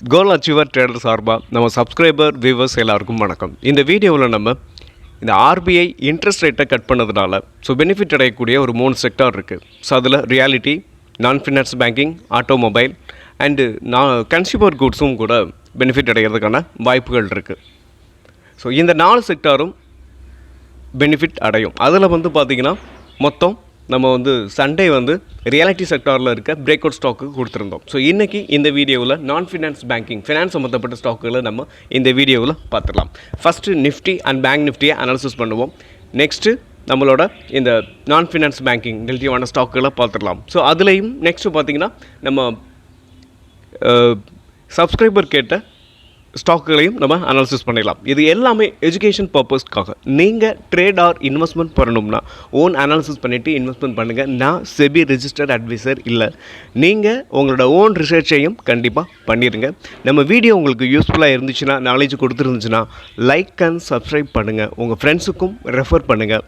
கோல் achiever trader சார்பாக நம்ம subscriber viewers எல்லாருக்கும் வணக்கம். இந்த வீடியோவில் நம்ம இந்த ஆர்பிஐ இன்ட்ரெஸ்ட் ரேட்டை கட் பண்ணதுனால ஸோ பெனிஃபிட் அடையக்கூடிய ஒரு மூணு செக்டார் இருக்குது ஸோ அதில் reality non finance banking automobile and non consumer குட்ஸும் கூட பெனிஃபிட் அடைகிறதுக்கான வாய்ப்புகள் இருக்குது ஸோ இந்த நாலு செக்டாரும் பெனிஃபிட் அடையும். அதில் வந்து பார்த்திங்கன்னா மொத்தம் நம்ம வந்து சண்டே வந்து ரியாலிட்டி செக்டாரில் இருக்க பிரேக் அவுட் ஸ்டாக்கு கொடுத்துருந்தோம். ஸோ இன்றைக்கி இந்த வீடியோவில் நான் ஃபினான்ஸ் பேங்கிங் ஃபினான்ஸ் சம்மந்தப்பட்ட ஸ்டாக்குகளை நம்ம இந்த வீடியோவில் பார்த்துடலாம். ஃபஸ்ட்டு நிஃப்டி அண்ட் பேங்க் நிஃப்டியை அனாலிசிஸ் பண்ணுவோம். நெக்ஸ்ட்டு நம்மளோட இந்த நான் ஃபினான்ஸ் பேங்கிங் ரிலேட்டிவான ஸ்டாக்குகளை பார்த்துடலாம். ஸோ அதுலேயும் நெக்ஸ்ட்டு பார்த்திங்கன்னா நம்ம சப்ஸ்கிரைபர் கேட்ட ஸ்டாக்குகளையும் நம்ம அனாலிசிஸ் பண்ணிடலாம். இது எல்லாமே எஜுகேஷன் பர்பஸ்க்காக நீங்கள் ட்ரேட் ஆர் இன்வெஸ்ட்மெண்ட் பண்ணணும்னா ஓன் அனாலிசிஸ் பண்ணிவிட்டு இன்வெஸ்ட்மெண்ட் பண்ணுங்கள் நான் செபி ரிஜிஸ்டர்ட் அட்வைசர் இல்லை. நீங்கள் உங்களோட ஓன் ரிசர்ச்சையும் கண்டிப்பாக பண்ணிடுங்க. நம்ம வீடியோ உங்களுக்கு யூஸ்ஃபுல்லாக இருந்துச்சுன்னா நாலேஜ் கொடுத்துருந்துச்சுன்னா லைக் அண்ட் சப்ஸ்கிரைப் பண்ணுங்கள் உங்கள் ஃப்ரெண்ட்ஸுக்கும் ரெஃபர் பண்ணுங்கள்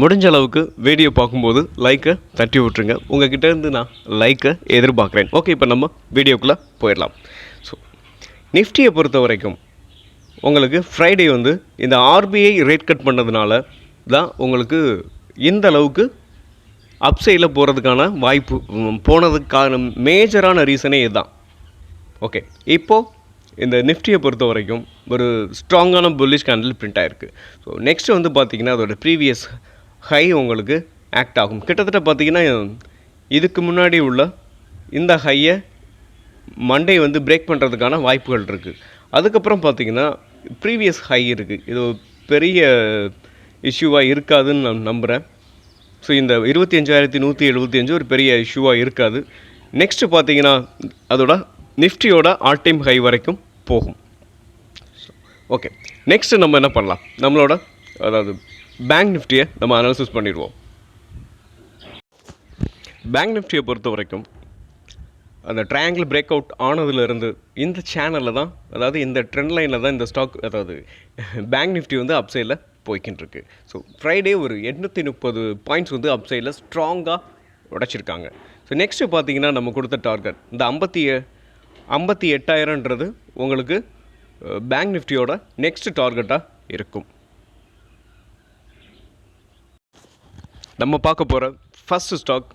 முடிஞ்ச அளவுக்கு வீடியோ பார்க்கும்போது லைக்கை தட்டி விட்ருங்க உங்கள் கிட்டேருந்து நான் லைக்கை எதிர்பார்க்குறேன். ஓகே இப்போ நம்ம வீடியோக்குள்ளே போயிடலாம். நிஃப்டியை பொறுத்த வரைக்கும் உங்களுக்கு ஃப்ரைடே வந்து இந்த ஆர்பிஐ ரேட் கட் பண்ணதுனால தான் உங்களுக்கு இந்த அளவுக்கு அப்சைடில் போகிறதுக்கான வாய்ப்பு போனதுக்கான மேஜரான ரீசனே இதுதான். ஓகே இப்போது இந்த நிஃப்டியை பொறுத்த வரைக்கும் ஒரு ஸ்ட்ராங்கான புல்லிஷ் கேண்டில் பிரிண்ட் ஆகிருக்கு ஸோ நெக்ஸ்ட்டு வந்து பார்த்தீங்கன்னா அதோட ப்ரீவியஸ் ஹை உங்களுக்கு ஆக்ட் ஆகும். கிட்டத்தட்ட பார்த்தீங்கன்னா இதுக்கு முன்னாடி உள்ள இந்த ஹையை மண்டே வந்து பிரேக் பண்ணுறதுக்கான வாய்ப்புகள் இருக்குது அதுக்கப்புறம் பார்த்தீங்கன்னா ப்ரீவியஸ் ஹை இருக்குது இது பெரிய இஷ்யூவாக இருக்காதுன்னு நான் நம்புகிறேன் ஸோ இந்த இருபத்தி அஞ்சாயிரத்தி நூற்றி எழுபத்தி அஞ்சு ஒரு பெரிய இஷ்யூவாக இருக்காது. நெக்ஸ்ட்டு பார்த்தீங்கன்னா அதோட நிஃப்டியோட ஆல் டைம் ஹை வரைக்கும் போகும். ஓகே நெக்ஸ்ட்டு நம்ம என்ன பண்ணலாம்? நம்மளோட அதாவது பேங்க் நிஃப்டியை நம்ம அனாலிசிஸ் பண்ணிடுவோம். பேங்க் நிஃப்டியை பொறுத்த வரைக்கும் அந்த ட்ரையாங்கிள் பிரேக் அவுட் ஆனதுலேருந்து இந்த சேனலில் தான் அதாவது இந்த ட்ரெண்ட் லைனில் தான் இந்த ஸ்டாக் அதாவது பேங்க் நிஃப்டி வந்து அப்சைடில் போய்கிட்டு இருக்கு ஸோ ஃப்ரைடே ஒரு எண்ணூற்றி முப்பது பாயிண்ட்ஸ் வந்து அப்சைடில் ஸ்ட்ராங்காக உடைச்சிருக்காங்க. ஸோ நெக்ஸ்ட்டு பார்த்தீங்கன்னா நம்ம கொடுத்த டார்கெட் இந்த ஐம்பத்தி ஐம்பத்தி எட்டாயிரன்றது உங்களுக்கு பேங்க் நிஃப்டியோட நெக்ஸ்ட் டார்கெட்டாக இருக்கும். நம்ம பார்க்க போகிற ஃபஸ்ட்டு ஸ்டாக்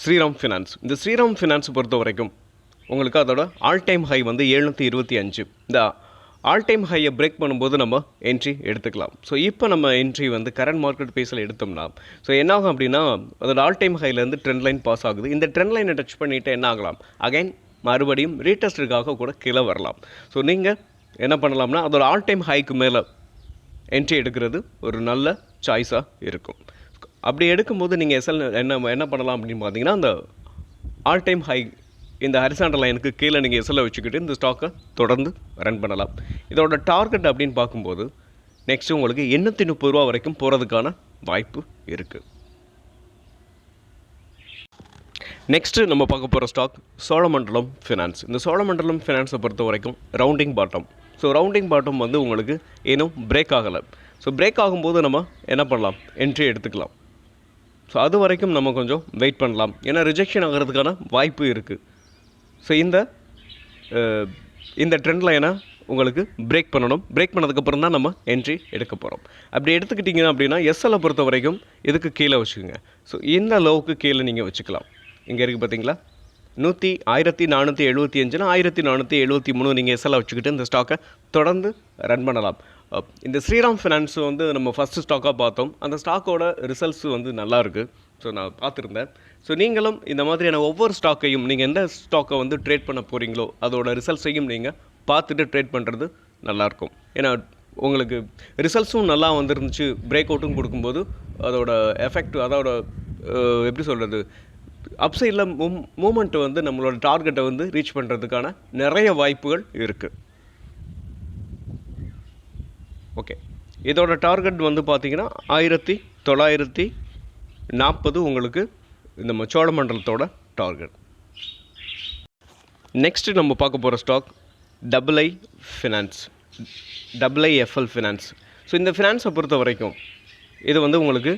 ஸ்ரீராம் ஃபினான்ஸ் இந்த ஸ்ரீராம் ஃபினான்ஸ் பொறுத்த வரைக்கும் உங்களுக்கு அதோட ஆல் டைம் ஹை வந்து எழுநூற்றி இருபத்தி அஞ்சு. இந்த ஆல் டைம் ஹையை பிரேக் பண்ணும்போது நம்ம என்ட்ரி எடுத்துக்கலாம். ஸோ இப்போ நம்ம என்ட்ரி வந்து கரண்ட் மார்க்கெட் பேஸில் எடுத்தோம்னா ஸோ என்ன ஆகும் அப்படின்னா அதோட ஆல் டைம் ஹைலேருந்து ட்ரெண்ட் லைன் பாஸ் ஆகுது. இந்த ட்ரெண்ட் லைனை டச் பண்ணிவிட்டு என்ன ஆகலாம்? அகைன் மறுபடியும் ரீடெஸ்டுக்காக கூட கீழே வரலாம். ஸோ நீங்கள் என்ன பண்ணலாம்னா அதோட ஆல் டைம் ஹைக்கு மேலே என்ட்ரி எடுக்கிறது ஒரு நல்ல சாய்ஸாக இருக்கும். அப்படி எடுக்கும்போது நீங்கள் எஸ்எல் என்ன என்ன பண்ணலாம் அப்படின்னு பார்த்தீங்கன்னா அந்த ஆல் டைம் ஹை இந்த ஹரிசாண்டல் லைனுக்கு கீழே நீங்கள் எஸ்எல்ல வச்சுக்கிட்டு இந்த ஸ்டாக்கை தொடர்ந்து ரன் பண்ணலாம். இதோட டார்கெட் அப்படின்னு பார்க்கும்போது நெக்ஸ்ட்டு உங்களுக்கு எண்ணூற்றி முப்பது ரூபா வரைக்கும் போகிறதுக்கான வாய்ப்பு இருக்குது நெக்ஸ்ட்டு நம்ம பார்க்க போகிற ஸ்டாக் சோழமண்டலம் ஃபினான்ஸ் இந்த சோழமண்டலம் ஃபினான்ஸை பொறுத்த வரைக்கும் rounding bottom so rounding bottom வந்து உங்களுக்கு இன்னும் பிரேக் ஆகலை. ஸோ பிரேக் ஆகும்போது நம்ம என்ன பண்ணலாம்? என்ட்ரி எடுத்துக்கலாம். ஸோ அது வரைக்கும் நம்ம கொஞ்சம் வெயிட் பண்ணலாம். ஏன்னா ரிஜெக்ஷன் ஆகிறதுக்கான வாய்ப்பு இருக்குது ஸோ இந்த இந்த ட்ரெண்ட் லைனை உங்களுக்கு பிரேக் பண்ணணும். பிரேக் பண்ணதுக்கப்புறம் தான் நம்ம என்ட்ரி எடுக்க போகிறோம் அப்படி எடுத்துக்கிட்டிங்க அப்படின்னா எஸ்எல்லை பொறுத்த வரைக்கும் இதுக்கு கீழே வச்சுக்கோங்க. ஸோ இந்த லோவுக்கு கீழே நீங்கள் வச்சுக்கலாம். இங்கே இருக்குது பார்த்தீங்களா நூற்றி ஆயிரத்தி நானூற்றி எழுபத்தி அஞ்சுனா ஆயிரத்தி நானூற்றி எழுபத்தி மூணு நீங்கள் எஸ்எல்லை வச்சுக்கிட்டு இந்த ஸ்டாக்கை தொடர்ந்து ரன் பண்ணலாம். இந்த ஸ்ரீராம் ஃபினான்ஸ் வந்து நம்ம ஃபஸ்ட்டு ஸ்டாக்காக பார்த்தோம். அந்த ஸ்டாக்கோட ரிசல்ட்ஸ் வந்து நல்லாயிருக்கு ஸோ நான் பார்த்துருந்தேன். ஸோ நீங்களும் இந்த மாதிரியான ஒவ்வொரு ஸ்டாக்கையும் நீங்கள் எந்த ஸ்டாக்கை வந்து ட்ரேட் பண்ண போகிறீங்களோ அதோட ரிசல்ட்ஸையும் நீங்கள் பார்த்துட்டு ட்ரேட் பண்ணுறது நல்லாயிருக்கும் ஏன்னா உங்களுக்கு ரிசல்ட்ஸும் நல்லா வந்துருந்துச்சு பிரேக் அவுட்டும் கொடுக்கும்போது அதோட எஃபெக்ட் அதோட எப்படி சொல்கிறது அப்சைடில் மூ மூமெண்ட் வந்து நம்மளோட டார்கெட்டை வந்து ரீச் பண்ணுறதுக்கான நிறைய வாய்ப்புகள் இருக்குது ஓகே இதோட டார்கெட் வந்து பார்த்தீங்கன்னா ஆயிரத்தி தொள்ளாயிரத்தி நாற்பது உங்களுக்கு நம்ம சோழமண்டலத்தோட டார்கெட் நெக்ஸ்ட்டு நம்ம பார்க்க போகிற stock double I finance double I FL finance so இந்த ஃபினான்ஸை பொறுத்த வரைக்கும் இது வந்து உங்களுக்கு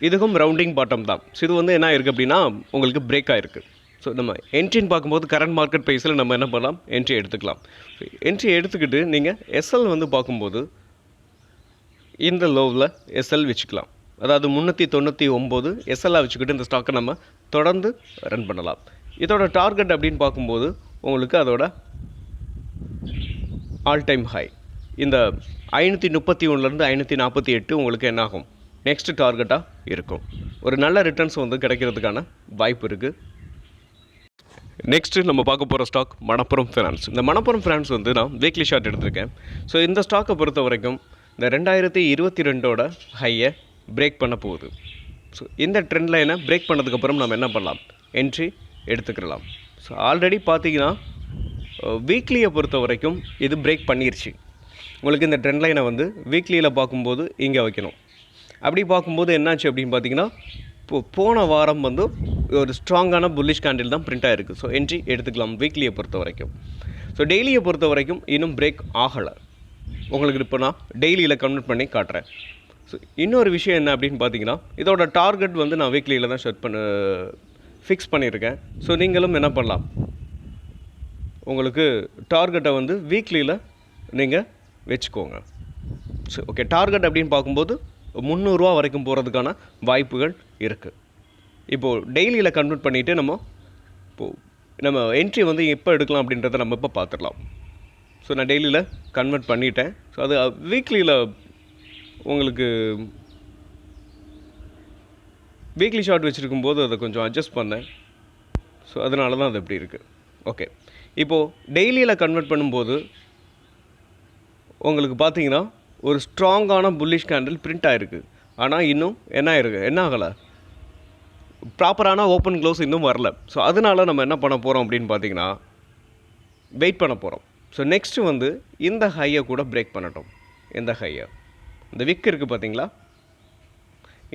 இதுக்கும் ரவுண்டிங் பாட்டம் தான். ஸோ இது வந்து என்ன இருக்குது அப்படின்னா உங்களுக்கு பிரேக் ஆகிருக்கு ஸோ நம்ம என்ட்ரின்னு பார்க்கும்போது கரண்ட் மார்க்கெட் ப்ரைஸில் நம்ம என்ன பண்ணலாம்? என்ட்ரி எடுத்துக்கலாம். என்ட்ரி எடுத்துக்கிட்டு நீங்கள் எஸ்எல் வந்து பார்க்கும்போது இந்த லோவில் எஸ்எல் வச்சுக்கலாம். அதாவது முந்நூற்றி தொண்ணூற்றி ஒம்பது எஸ்எல்லாக வச்சுக்கிட்டு இந்த ஸ்டாக்கை நம்ம தொடர்ந்து ரன் பண்ணலாம். இதோட டார்கெட் அப்படின்னு பார்க்கும்போது உங்களுக்கு அதோட ஆல் டைம் ஹை இந்த ஐநூற்றி முப்பத்தி ஒன்றுலேருந்து ஐநூற்றி நாற்பத்தி எட்டு உங்களுக்கு என்னாகும் நெக்ஸ்ட் டார்கெட்டாக இருக்கும். ஒரு நல்ல ரிட்டர்ன்ஸ் வந்து கிடைக்கிறதுக்கான வாய்ப்பு இருக்குது நெக்ஸ்ட்டு நம்ம பார்க்க போகிற ஸ்டாக் மணப்புரம் ஃபினான்ஸ் இந்த மணப்புரம் ஃபினான்ஸ் வந்து நான் வீக்லி ஷார்ட் எடுத்திருக்கேன். ஸோ இந்த ஸ்டாக்கை பொறுத்த வரைக்கும் இந்த ரெண்டாயிரத்தி இருபத்தி ரெண்டோட ஹையை பிரேக் பண்ண போகுது. ஸோ இந்த ட்ரெண்ட் லைனை பிரேக் பண்ணதுக்கப்புறம் நம்ம என்ன பண்ணலாம்? என்ட்ரி எடுத்துக்கலாம் ஸோ ஆல்ரெடி பார்த்தீங்கன்னா வீக்லியை பொறுத்த வரைக்கும் இது பிரேக் பண்ணிருச்சு. உங்களுக்கு இந்த ட்ரெண்ட் லைனை வந்து வீக்லியில் பார்க்கும்போது இங்கே வைக்கணும். அப்படி பார்க்கும்போது என்னாச்சு அப்படின்னு பார்த்தீங்கன்னா இப்போ போன வாரம் வந்து ஒரு ஸ்ட்ராங்கான புல்லிஷ் கேண்டில் தான் பிரிண்ட் ஆகிருக்கு ஸோ என்ட்ரி எடுத்துக்கலாம். வீக்லியை பொறுத்த வரைக்கும். ஸோ டெய்லியை பொறுத்த வரைக்கும் இன்னும் பிரேக் ஆகலை. உங்களுக்கு இப்போ நான் டெய்லியில் கன்வெர்ட் பண்ணி காட்டுறேன். ஸோ இன்னொரு விஷயம் என்ன அப்படின்னு பார்த்தீங்கன்னா இதோட டார்கெட் வந்து நான் வீக்லியில் தான் செட் பண்ண ஃபிக்ஸ் பண்ணியிருக்கேன். ஸோ நீங்களும் என்ன பண்ணலாம்? உங்களுக்கு டார்கெட்டை வந்து வீக்லியில் நீங்கள் வச்சுக்கோங்க. ஸோ ஓகே டார்கெட் அப்படின்னு பார்க்கும்போது முந்நூறுரூவா வரைக்கும் போகிறதுக்கான வாய்ப்புகள் இருக்குது இப்போது டெய்லியில் கன்வெர்ட் பண்ணிவிட்டு நம்ம இப்போது நம்ம என்ட்ரி வந்து எப்போ எடுக்கலாம் அப்படின்றத நம்ம இப்போ பார்த்துடலாம் ஸோ நான் டெய்லியில் கன்வெர்ட் பண்ணிட்டேன். ஸோ அது வீக்லியில் உங்களுக்கு வீக்லி ஷார்ட் வச்சுருக்கும் போது அதை கொஞ்சம் அட்ஜஸ்ட் பண்ணேன். ஸோ அதனால தான் அது எப்படி இருக்குது ஓகே இப்போது டெய்லியில் கன்வெர்ட் பண்ணும்போது உங்களுக்கு பார்த்தீங்கன்னா ஒரு ஸ்ட்ராங்கான புல்லிஷ் கேண்டில் பிரிண்ட் ஆகிருக்கு ஆனால் இன்னும் என்ன ஆயிருக்கு? என்ன ஆகலை? ப்ராப்பரான ஓப்பன் க்ளோஸ் இன்னும் வரல. ஸோ அதனால நம்ம என்ன பண்ண போகிறோம் அப்படின்னு பார்த்தீங்கன்னா வெயிட் பண்ண போகிறோம் ஸோ நெக்ஸ்ட்டு வந்து இந்த ஹையை கூட பிரேக் பண்ணட்டும். இந்த ஹையை இந்த விக் இருக்குது பார்த்தீங்களா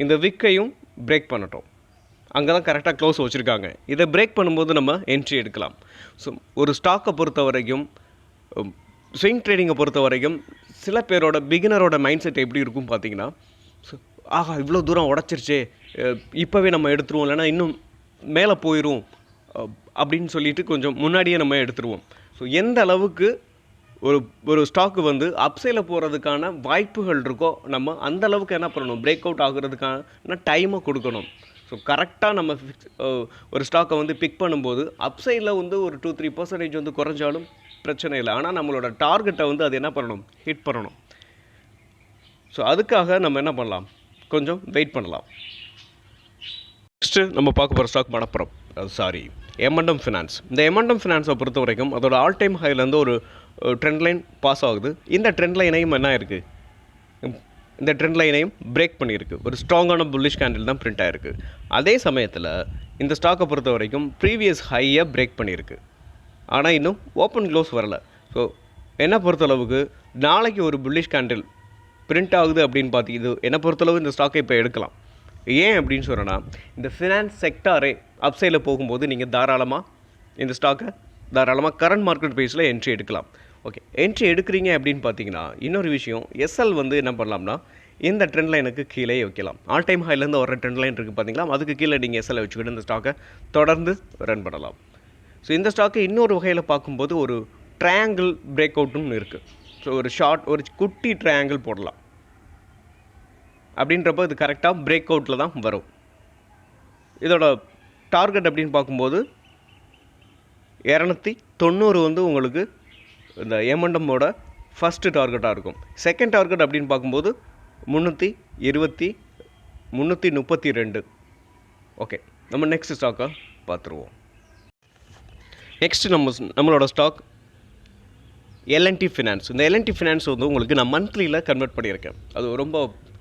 இந்த விக்கையும் பிரேக் பண்ணட்டும். அங்கே தான் கரெக்டாக க்ளோஸ் வச்சுருக்காங்க. இதை பிரேக் பண்ணும்போது நம்ம என்ட்ரி எடுக்கலாம். ஸோ ஒரு ஸ்டாக்கை பொறுத்த வரைக்கும் ஸ்விங் ட்ரேடிங்கை பொறுத்த வரைக்கும் சில பேரோட பிகினரோட மைண்ட் செட் எப்படி இருக்கும் பார்த்தீங்கன்னா ஸோ ஆஹா இவ்வளோ தூரம் உடச்சிருச்சே. இப்போவே நம்ம எடுத்துருவோம். இல்லைன்னா இன்னும் மேலே போயிடும் அப்படின்னு சொல்லிட்டு கொஞ்சம் முன்னாடியே நம்ம எடுத்துருவோம். ஸோ எந்த அளவுக்கு ஒரு ஒரு ஸ்டாக்கு வந்து அப்சையில் போகிறதுக்கான வாய்ப்புகள் இருக்கோ நம்ம அந்த அளவுக்கு என்ன பண்ணணும்? பிரேக் அவுட் ஆகுறதுக்கான டைமை கொடுக்கணும். ஸோ கரெக்டாக நம்ம ஃபிக்ஸ் ஒரு ஸ்டாக்கை வந்து பிக் பண்ணும்போது அப்சைடில் வந்து ஒரு டூ த்ரீ பர்சன்டேஜ் வந்து குறைஞ்சாலும் பிரச்சனை இல்லை. ஆனால் நம்மளோட டார்கெட்டை வந்து அது என்ன பண்ணணும்? ஹிட் பண்ணணும். ஸோ அதுக்காக நம்ம என்ன பண்ணலாம்? கொஞ்சம் வெயிட் பண்ணலாம். நெக்ஸ்ட்டு நம்ம பார்க்க போகிற ஸ்டாக் மணப்புறம் சாரி எம்என்டம் ஃபினான்ஸ் இந்த எம்என்டம் ஃபினான்ஸை பொறுத்த வரைக்கும் அதோட ஆல் டைம் ஹைலேருந்து ஒரு ட்ரெண்ட் லைன் பாஸ் ஆகுது. இந்த ட்ரெண்ட் லைனையும் என்ன இருக்குது இந்த ட்ரெண்ட் லைனையும் பிரேக் பண்ணியிருக்கு. ஒரு ஸ்ட்ராங்கான புல்லிஷ் கேண்டில் தான் பிரிண்ட் ஆகிருக்கு அதே சமயத்தில் இந்த ஸ்டாக்கை பொறுத்த வரைக்கும் ப்ரீவியஸ் ஹையை பிரேக் பண்ணியிருக்கு. ஆனால் இன்னும் ஓப்பன் க்ளோஸ் வரல. ஸோ என்னை பொறுத்தளவுக்கு நாளைக்கு ஒரு புல்லிஷ் கேண்டில் பிரிண்ட் ஆகுது அப்படின்னு பார்த்து இது என்னை பொறுத்தளவு இந்த ஸ்டாக்கை இப்போ எடுக்கலாம். ஏன் அப்படின்னு சொல்கிறேன்னா இந்த ஃபினான்ஸ் செக்டாரே அப்சைடில் போகும்போது நீங்கள் தாராளமாக இந்த ஸ்டாக்கை தாராளமாக கரண்ட் மார்க்கெட் பேஸில் என்ட்ரி எடுக்கலாம். ஓகே என்ட்ரி எடுக்கிறீங்க அப்படின்னு பார்த்தீங்கன்னா இன்னொரு விஷயம் எஸ்எல் வந்து என்ன பண்ணலாம்னா இந்த ட்ரெண்ட் லைனுக்கு கீழே வைக்கலாம். ஆல் டைம் ஹைலேருந்து வர ட்ரெண்ட் லைன் இருக்குது பார்த்தீங்களா அதுக்கு கீழே நீங்கள் எஸ்எல் வச்சுக்கிட்டு இந்த ஸ்டாக்கை தொடர்ந்து ரன் பண்ணலாம். ஸோ இந்த ஸ்டாக்கை இன்னொரு வகையில் பார்க்கும்போது ஒரு ட்ரையாங்கிள் பிரேக் அவுட்டும் இருக்குது ஸோ ஒரு ஷார்ட் ஒரு குட்டி ட்ரையாங்கிள் போடலாம். அப்படின்றப்போ இது கரெக்டாக பிரேக் அவுட்டில் தான் வரும். இதோட டார்கெட் அப்படின்னு பார்க்கும்போது இரநூத்தி தொண்ணூறு வந்து உங்களுக்கு இந்த எம்எண்டமோட ஃபஸ்ட்டு டார்கெட்டாக இருக்கும். செகண்ட் டார்கெட் அப்படின்னு பார்க்கும்போது முந்நூற்றி இருபத்தி முந்நூற்றி முப்பத்தி ரெண்டு ஓகே நம்ம நெக்ஸ்ட் ஸ்டாக்கை பார்த்துருவோம். நெக்ஸ்ட் நம்ம நம்மளோட ஸ்டாக் எல்என்டி ஃபினான்ஸ் இந்த எல்என்டி ஃபினான்ஸ் வந்து உங்களுக்கு நான் மந்த்லியில் கன்வெர்ட் பண்ணியிருக்கேன். அது ரொம்ப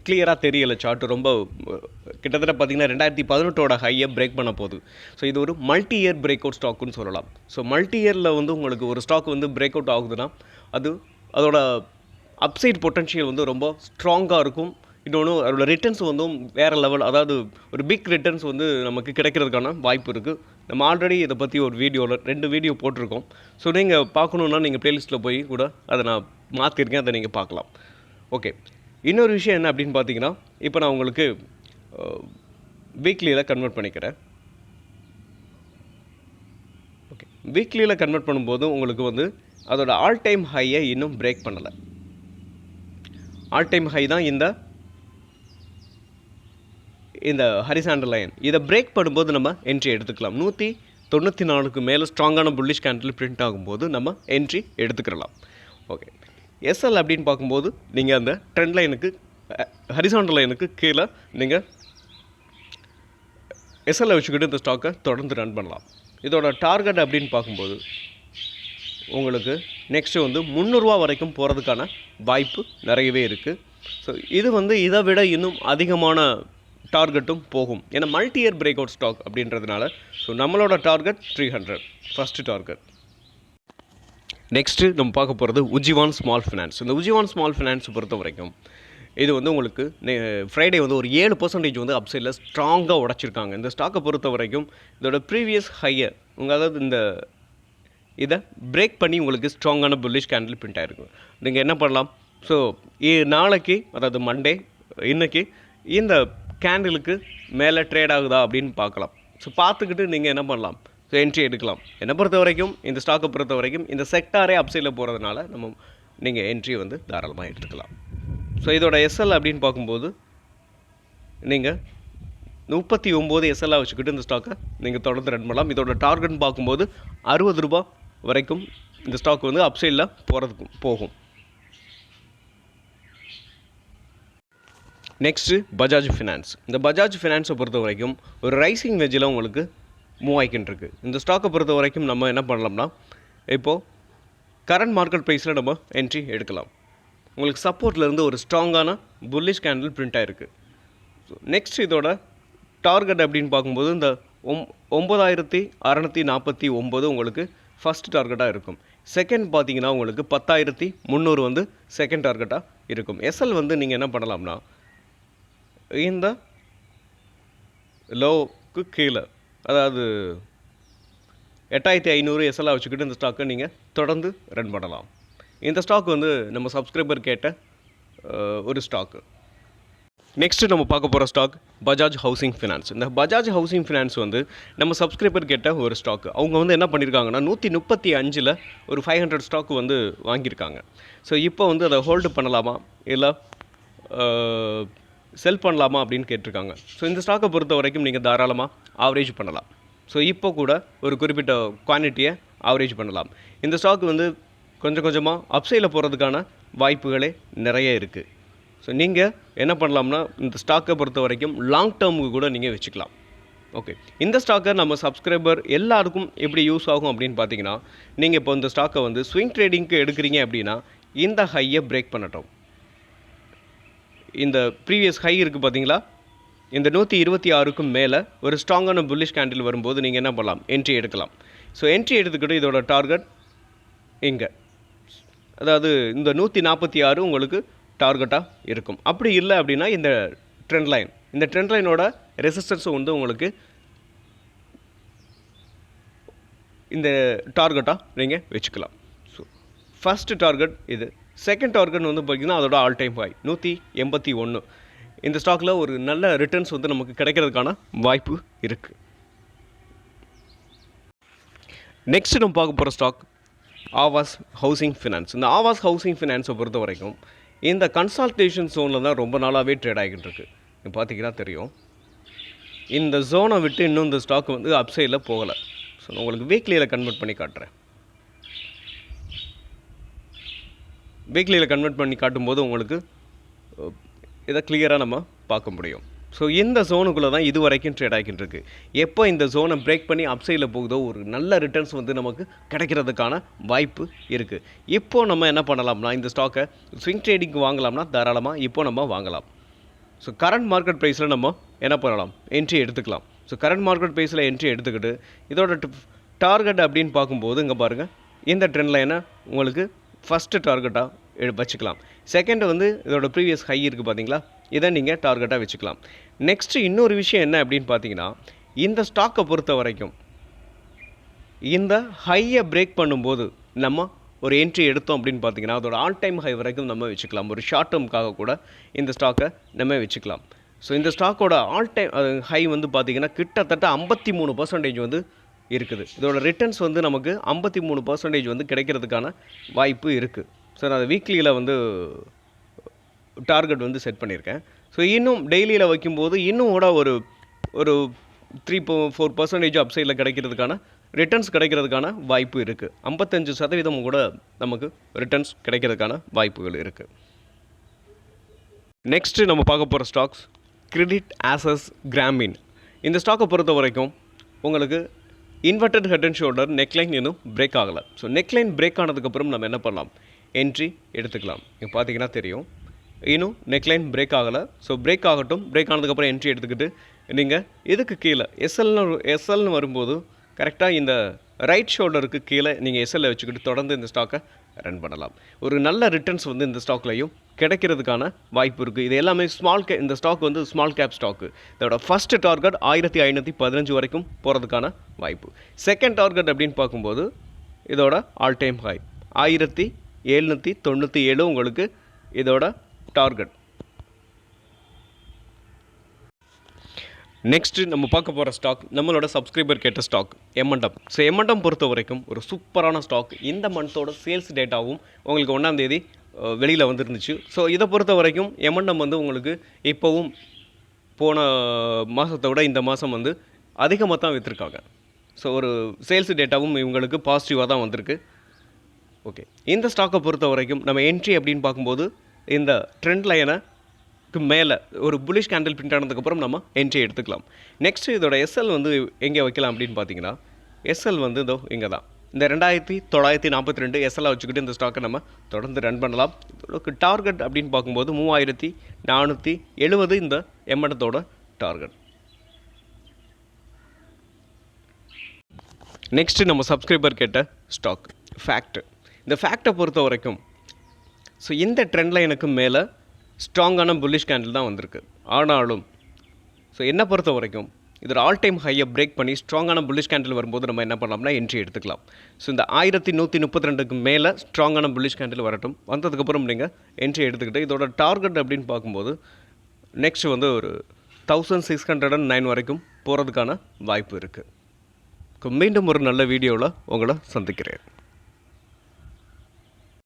கிளியராக தெரியல சார்ட் ரொம்ப கிட்டத்தட்ட பார்த்தீங்கன்னா ரெண்டாயிரத்தி பதினெட்டோட ஹையை பிரேக் பண்ண போகுது. ஸோ இது ஒரு மல்டி இயர் பிரேக் அவுட் ஸ்டாக்குன்னு சொல்லலாம். ஸோ மல்டி இயரில் வந்து உங்களுக்கு ஒரு ஸ்டாக் வந்து பிரேக் அவுட் ஆகுதுன்னா அது அதோட அப்சைட் பொட்டன்ஷியல் வந்து ரொம்ப ஸ்ட்ராங்காக இருக்கும். இன்னொன்று அதோட ரிட்டர்ன்ஸ் வந்து வேறு லெவல் அதாவது ஒரு பிக் ரிட்டர்ன்ஸ் வந்து நமக்கு கிடைக்கிறதுக்கான வாய்ப்பு இருக்குது நம்ம ஆல்ரெடி இதை பற்றி ஒரு வீடியோவில் ரெண்டு வீடியோ போட்டிருக்கோம். ஸோ நீங்கள் பார்க்கணுன்னா நீங்கள் ப்ளேலிஸ்ட்டில் போய் கூட அதை நான் மாற்றிருக்கேன் அதை நீங்கள் பார்க்கலாம். ஓகே இன்னொரு விஷயம் என்ன அப்படின்னு பார்த்தீங்கன்னா இப்போ நான் உங்களுக்கு வீக்லியில் கன்வெர்ட் பண்ணிக்கிறேன். ஓகே வீக்லியில் கன்வெர்ட் பண்ணும்போது உங்களுக்கு வந்து அதோட ஆல் டைம் ஹையை இன்னும் பிரேக் பண்ணலை. ஆல் டைம் ஹை தான் இந்த இந்த ஹரிசாண்டல் லைன் இதை பிரேக் பண்ணும்போது நம்ம என்ட்ரி எடுத்துக்கலாம். நூற்றி தொண்ணூற்றி நாலுக்கு மேலே ஸ்ட்ராங்கான புல்லிஷ் கேண்டில் பிரிண்ட் ஆகும்போது நம்ம என்ட்ரி எடுத்துக்கிறலாம். ஓகே எஸ்எல் அப்படின்னு பார்க்கும்போது நீங்கள் அந்த ட்ரெண்ட் லைனுக்கு ஹரிசாண்டல் லைனுக்கு கீழே நீங்கள் எஸ்எல்ஐ வச்சுக்கிட்டு இந்த ஸ்டாக்கை தொடர்ந்து ரன் பண்ணலாம். இதோட டார்கெட் அப்படின்னு பார்க்கும்போது உங்களுக்கு நெக்ஸ்ட்டு வந்து முந்நூறுரூவா வரைக்கும் போகிறதுக்கான வாய்ப்பு நிறையவே இருக்குது ஸோ இது வந்து இதை விட இன்னும் அதிகமான டார்கெட்டும் போகும். ஏன்னா multi year break out stock அப்படின்றதுனால ஸோ நம்மளோட target three hundred first target next நம்ம பார்க்க போகிறது உஜிவான் ஸ்மால் ஃபினான்ஸ் இந்த உஜிவான் ஸ்மால் ஃபினான்ஸ் பொறுத்த வரைக்கும் இது வந்து உங்களுக்கு ஃப்ரைடே வந்து ஒரு ஏழு பர்சன்டேஜ் வந்து அப்சைடில் ஸ்ட்ராங்காக உடச்சிருக்காங்க. இந்த ஸ்டாக்கை பொறுத்த வரைக்கும் இதோட ப்ரீவியஸ் ஹையர் உங்கள் அதாவது இந்த இதை பிரேக் பண்ணி உங்களுக்கு ஸ்ட்ராங்கான புல்லிஷ் கேண்டில் பிரிண்ட் ஆகிருக்கும் நீங்கள் என்ன பண்ணலாம்? ஸோ நாளைக்கு அதாவது மண்டே இன்னைக்கு இந்த கேண்டிலுக்கு மேலே ட்ரேட் ஆகுதா அப்படின்னு பார்க்கலாம். ஸோ பார்த்துக்கிட்டு நீங்கள் என்ன பண்ணலாம்? ஸோ என்ட்ரி எடுக்கலாம். என்னை பொறுத்த வரைக்கும் இந்த ஸ்டாக்கை பொறுத்த வரைக்கும் இந்த செக்டாரே அப்சைடில் போகிறதுனால நம்ம நீங்கள் என்ட்ரி வந்து தாராளமாக எடுத்துக்கலாம். ஸோ இதோட எஸ்எல் அப்படின்னு பார்க்கும்போது நீங்கள் முப்பத்தி ஒம்பது எஸ்எல்லாக வச்சுக்கிட்டு இந்த ஸ்டாக்கை நீங்கள் தொடர்ந்து ரன் பண்ணலாம். இதோட டார்கெட்னு பார்க்கும்போது அறுபது ரூபா வரைக்கும் இந்த ஸ்டாக் வந்து அப்சைடில் போகிறதுக்கு போகும். நெக்ஸ்ட்டு பஜாஜ் ஃபினான்ஸ் இந்த பஜாஜ் ஃபினான்ஸை பொறுத்த வரைக்கும் ஒரு ரைசிங் வெஜ்ஜில் உங்களுக்கு மூவ் ஆகிக்கிட்டு இருக்கு இந்த ஸ்டாக்கை பொறுத்த வரைக்கும் நம்ம என்ன பண்ணலாம்னா இப்போது கரண்ட் மார்க்கெட் ப்ரைஸில் நம்ம என்ட்ரி எடுக்கலாம். உங்களுக்கு சப்போர்ட்லேருந்து ஒரு ஸ்ட்ராங்கான புல்லிஷ் கேண்டில் பிரிண்ட் ஆகிருக்கு நெக்ஸ்ட் இதோட டார்கெட் அப்படின்னு பார்க்கும்போது இந்த ஒம் ஒம்பதாயிரத்தி அறநூற்றி நாற்பத்தி ஒம்பது உங்களுக்கு ஃபஸ்ட் டார்கெட்டாக இருக்கும். செகண்ட் பார்த்தீங்கன்னா உங்களுக்கு பத்தாயிரத்தி முந்நூறு வந்து செகண்ட் டார்கெட்டாக இருக்கும். எஸ்எல் வந்து நீங்கள் என்ன பண்ணலாம்னா இந்த லோவுக்கு கீழே அதாவது எட்டாயிரத்தி ஐநூறு எஸ்எல்ஆ வச்சுக்கிட்டு இந்த ஸ்டாக்கை நீங்கள் தொடர்ந்து ரன் பண்ணலாம். இந்த ஸ்டாக் வந்து நம்ம சப்ஸ்கிரைபர் கேட்ட ஒரு ஸ்டாக்கு நெக்ஸ்ட்டு நம்ம பார்க்க போகிற ஸ்டாக் பஜாஜ் ஹவுசிங் ஃபினான்ஸ் இந்த பஜாஜ் ஹவுசிங் ஃபினான்ஸ் வந்து நம்ம சப்ஸ்கிரைபர் கேட்ட ஒரு ஸ்டாக் அவங்க வந்து என்ன பண்ணியிருக்காங்கன்னா நூற்றி முப்பத்தி அஞ்சில் ஒரு ஃபைவ் ஹண்ட்ரட் ஸ்டாக் வந்து வாங்கியிருக்காங்க. ஸோ இப்போ வந்து அதை ஹோல்டு பண்ணலாமா? இல்லை செல் பண்ணலாமா அப்படின்னு கேட்டிருக்காங்க. ஸோ இந்த ஸ்டாக்கை பொறுத்த வரைக்கும் நீங்கள் தாராளமாக ஆவரேஜ் பண்ணலாம். ஸோ இப்போ கூட ஒரு குறிப்பிட்ட குவான்டிட்டியை ஆவரேஜ் பண்ணலாம். இந்த ஸ்டாக் வந்து கொஞ்சம் கொஞ்சமாக அப்சைடில் போகிறதுக்கான வாய்ப்புகளே நிறைய இருக்குது ஸோ நீங்கள் என்ன பண்ணலாம்னா இந்த ஸ்டாக்கை பொறுத்த வரைக்கும் லாங் டேர்முக்கு கூட நீங்கள் வச்சுக்கலாம். ஓகே இந்த ஸ்டாக்கை நம்ம சப்ஸ்கிரைபர் எல்லாருக்கும் எப்படி யூஸ் ஆகும் அப்படின்னு பார்த்தீங்கன்னா நீங்கள் இப்போ இந்த ஸ்டாக்கை வந்து ஸ்விங் ட்ரேடிங்க்கு எடுக்கிறீங்க அப்படின்னா இந்த ஹையை பிரேக் பண்ணட்டும். இந்த ப்ரீவியஸ் ஹை இருக்குது பார்த்தீங்களா இந்த நூற்றி இருபத்தி ஆறுக்கும் மேலே ஒரு ஸ்ட்ராங்கான புல்லிஷ் கேண்டில் வரும்போது நீங்கள் என்ன பண்ணலாம்? என்ட்ரி எடுக்கலாம். ஸோ என்ட்ரி எடுத்துக்கிட்டு இதோட டார்கெட் இங்கே. அதாவது இந்த நூற்றி நாற்பத்தி ஆறு உங்களுக்கு டார்கெட்டாக இருக்கும். அப்படி இல்லை அப்படின்னா இந்த ட்ரெண்ட் லைன் இந்த ட்ரெண்ட் லைனோட ரெசிஸ்டன்ஸும் வந்து உங்களுக்கு இந்த டார்கெட்டாக நீங்கள் வச்சுக்கலாம். ஸோ ஃபஸ்ட்டு டார்கெட் இது. செகண்ட் டார்கெட் வந்து பார்த்தீங்கன்னா அதோட ஆல் டைம் ஹாய் நூற்றி எண்பத்தி ஒன்று இந்த ஸ்டாக்கில் ஒரு நல்ல ரிட்டர்ன்ஸ் வந்து நமக்கு கிடைக்கிறதுக்கான வாய்ப்பு இருக்குது நெக்ஸ்ட் நம்ம பார்க்க போகிற ஸ்டாக் ஆவாஸ் ஹவுசிங் ஃபினான்ஸ் இந்த ஆவாஸ் ஹவுசிங் ஃபினான்ஸை பொறுத்த வரைக்கும் இந்த கன்சல்டேஷன் ஜோனில் தான் ரொம்ப நாளாகவே ட்ரேட் ஆகிட்டு இருக்கு. பார்த்தீங்கன்னா தெரியும். இந்த ஜோனை விட்டு இன்னும் இந்த ஸ்டாக் வந்து அப்சைடில் போகலை. ஸோ நான் உங்களுக்கு வீக்லியில் கன்வெர்ட் பண்ணி காட்டுறேன். வீக்லியில் கன்வெர்ட் பண்ணி காட்டும்போது உங்களுக்கு இதை கிளியராக நம்ம பார்க்க முடியும். ஸோ இந்த ஜோனுக்குள்ளே தான் இது வரைக்கும் ட்ரேட் ஆகிட்டு இருக்கு. எப்போ இந்த ஜோனை பிரேக் பண்ணி அப்சைடில் போகுதோ ஒரு நல்ல ரிட்டர்ன்ஸ் வந்து நமக்கு கிடைக்கிறதுக்கான வாய்ப்பு இருக்குது இப்போ நம்ம என்ன பண்ணலாம்னா இந்த ஸ்டாக்கை ஸ்விங் ட்ரேடிங்க்கு வாங்கலாம்னா தாராளமாக இப்போ நம்ம வாங்கலாம். ஸோ கரண்ட் மார்க்கெட் ப்ரைஸில் நம்ம என்ன பண்ணலாம்? என்ட்ரி எடுத்துக்கலாம். ஸோ கரண்ட் மார்க்கெட் ப்ரைஸில் என்ட்ரி எடுத்துக்கிட்டு இதோட டார்கெட் அப்படின்னு பார்க்கும்போது இங்கே பாருங்கள் இந்த ட்ரெண்ட் லைனை உங்களுக்கு ஃபஸ்ட்டு டார்கெட்டாக வச்சுக்கலாம். செகண்டு வந்து இதோட ப்ரீவியஸ் ஹை இருக்குது பார்த்தீங்களா இதை நீங்கள் டார்கெட்டாக வச்சுக்கலாம். நெக்ஸ்ட்டு இன்னொரு விஷயம் என்ன அப்படின்னு பார்த்தீங்கன்னா இந்த ஸ்டாக்கை பொறுத்த வரைக்கும் இந்த ஹையை பிரேக் பண்ணும்போது நம்ம ஒரு என்ட்ரி எடுத்தோம் அப்படின்னு பார்த்தீங்கன்னா அதோட ஆல் டைம் ஹை வரைக்கும் நம்ம வச்சுக்கலாம். ஒரு ஷார்ட் டேர்முக்காக கூட இந்த ஸ்டாக்கை நம்ம வச்சுக்கலாம். ஸோ இந்த ஸ்டாக்கோட ஆல் டைம் ஹை வந்து பார்த்திங்கன்னா கிட்டத்தட்ட ஐம்பத்தி மூணு பர்சன்டேஜ் வந்து இருக்குது. இதோட ரிட்டர்ன்ஸ் வந்து நமக்கு ஐம்பத்தி மூணு பர்சன்டேஜ் வந்து கிடைக்கிறதுக்கான வாய்ப்பு இருக்குது ஸோ நான் வீக்லியில் வந்து டார்கெட் வந்து செட் பண்ணியிருக்கேன். ஸோ இன்னும் டெய்லியில் வைக்கும்போது இன்னும் கூட ஒரு ஒரு த்ரீ ஃபோர் பர்சன்டேஜ் அப்சைடில் கிடைக்கிறதுக்கான ரிட்டர்ன்ஸ் கிடைக்கிறதுக்கான வாய்ப்பு இருக்குது ஐம்பத்தஞ்சு சதவீதம் கூட நமக்கு ரிட்டர்ன்ஸ் கிடைக்கிறதுக்கான வாய்ப்புகள் இருக்குது நெக்ஸ்ட்டு நம்ம பார்க்க போகிற ஸ்டாக்ஸ் கிரெடிட் ஆசஸ் கிராமின் இந்த ஸ்டாக்கை பொறுத்த வரைக்கும் உங்களுக்கு inverted head and shoulder neckline இன்னும் பிரேக் ஆகலை. ஸோ நெக்லைன் பிரேக் ஆனதுக்கப்புறம் நம்ம என்ன பண்ணலாம்? என்ட்ரி எடுத்துக்கலாம். இங்கே பார்த்தீங்கன்னா தெரியும். இன்னும் நெக்லைன் பிரேக் ஆகலை. ஸோ பிரேக் ஆகட்டும். பிரேக் ஆனதுக்கப்புறம் என்ட்ரி எடுத்துக்கிட்டு நீங்கள் இதுக்கு கீழே? எஸ்எல்னு எஸ்எல்னு வரும்போது கரெக்டாக இந்த ரைட் ஷோல்டருக்கு கீழே நீங்கள் எஸ்எல்ல வச்சுக்கிட்டு தொடர்ந்து இந்த ஸ்டாக்கை ரன் பண்ணலாம். ஒரு நல்ல ரிட்டர்ன்ஸ் வந்து இந்த ஸ்டாக்லையும் கிடைக்கிறதுக்கான வாய்ப்பு இருக்குது இது எல்லாமே ஸ்மால் கே இந்த ஸ்டாக் வந்து ஸ்மால் கேப் ஸ்டாக்கு இதோட ஃபர்ஸ்ட் டார்கெட் ஆயிரத்தி ஐநூற்றி பதினஞ்சு வரைக்கும் போகிறதுக்கான வாய்ப்பு. செகண்ட் டார்கெட் அப்படின்னு பார்க்கும்போது இதோட ஆல் டைம் ஹை ஆயிரத்தி எழுநூற்றி தொண்ணூற்றி ஏழு உங்களுக்கு இதோட டார்கெட் நெக்ஸ்ட்டு நம்ம பார்க்க போகிற ஸ்டாக் நம்மளோட சப்ஸ்கிரைபர் கேட்ட ஸ்டாக் எம்என்டம் ஸோ எம்என்டம் பொறுத்த வரைக்கும் ஒரு சூப்பரான ஸ்டாக் இந்த மந்தோட சேல்ஸ் டேட்டாவும் உங்களுக்கு ஒன்றாம் தேதி வெளியில் வந்துருந்துச்சு. ஸோ இதை பொறுத்த வரைக்கும் எம்என்டம் வந்து உங்களுக்கு இப்போவும் போன மாதத்தை விட இந்த மாதம் வந்து அதிகமாக தான் விற்றுருக்காங்க ஸோ ஒரு சேல்ஸ் டேட்டாவும் இவங்களுக்கு பாசிட்டிவாக தான் வந்திருக்கு. ஓகே இந்த ஸ்டாக்கை பொறுத்த வரைக்கும் நம்ம என்ட்ரி அப்படின்னு பார்க்கும்போது இந்த ட்ரெண்ட் லைனை மேலே ஒரு புலிஷ் கேண்டில் பிரிண்ட் ஆனதுக்கப்புறம் நம்ம என்ட்ரி எடுத்துக்கலாம். நெக்ஸ்ட் இதோட எஸ்எல் வந்து எங்கே வைக்கலாம் அப்படின்னு பார்த்தீங்கன்னா எஸ்எல் வந்து இதோ இங்கே தான் இந்த ரெண்டாயிரத்தி தொள்ளாயிரத்தி நாற்பத்தி ரெண்டு எஸ்எல்லாக வச்சுக்கிட்டு இந்த ஸ்டாக்கை நம்ம தொடர்ந்து ரன் பண்ணலாம். இதோட டார்கெட் அப்படின்னு பார்க்கும்போது மூவாயிரத்தி நானூற்றி எழுபது இந்த எம்எடத்தோட டார்கெட் நெக்ஸ்ட்டு நம்ம சப்ஸ்கிரைபர் கேட்ட ஸ்டாக் ஃபேக்ட் இந்த ஃபேக்டை பொறுத்த வரைக்கும் ஸோ இந்த ட்ரெண்ட் லைனுக்கு மேலே ஸ்ட்ராங்கான புல்லிஷ் கேண்டில் தான் வந்திருக்கு. ஆனாலும் ஸோ என்னை பொறுத்த வரைக்கும் இதில் ஆல் டைம் ஹையை பிரேக் பண்ணி ஸ்ட்ராங்கான புல்லிஷ் கேண்டில் வரும்போது நம்ம என்ன பண்ணலாம்னா என்ட்ரி எடுத்துக்கலாம். ஸோ இந்த ஆயிரத்தி நூற்றி முப்பத்தி ரெண்டுக்கு மேலே ஸ்ட்ராங்கான புல்லிஷ் கேண்டில் வரட்டும். வந்ததுக்கப்புறம் நீங்கள் என்ட்ரி எடுத்துக்கிட்டு இதோட டார்கெட் அப்படின்னு பார்க்கும்போது நெக்ஸ்ட் வந்து ஒரு thousand six hundred and nine வரைக்கும் போகிறதுக்கான வாய்ப்பு இருக்குது மீண்டும் ஒரு நல்ல வீடியோவில் உங்களை சந்திக்கிறேன்.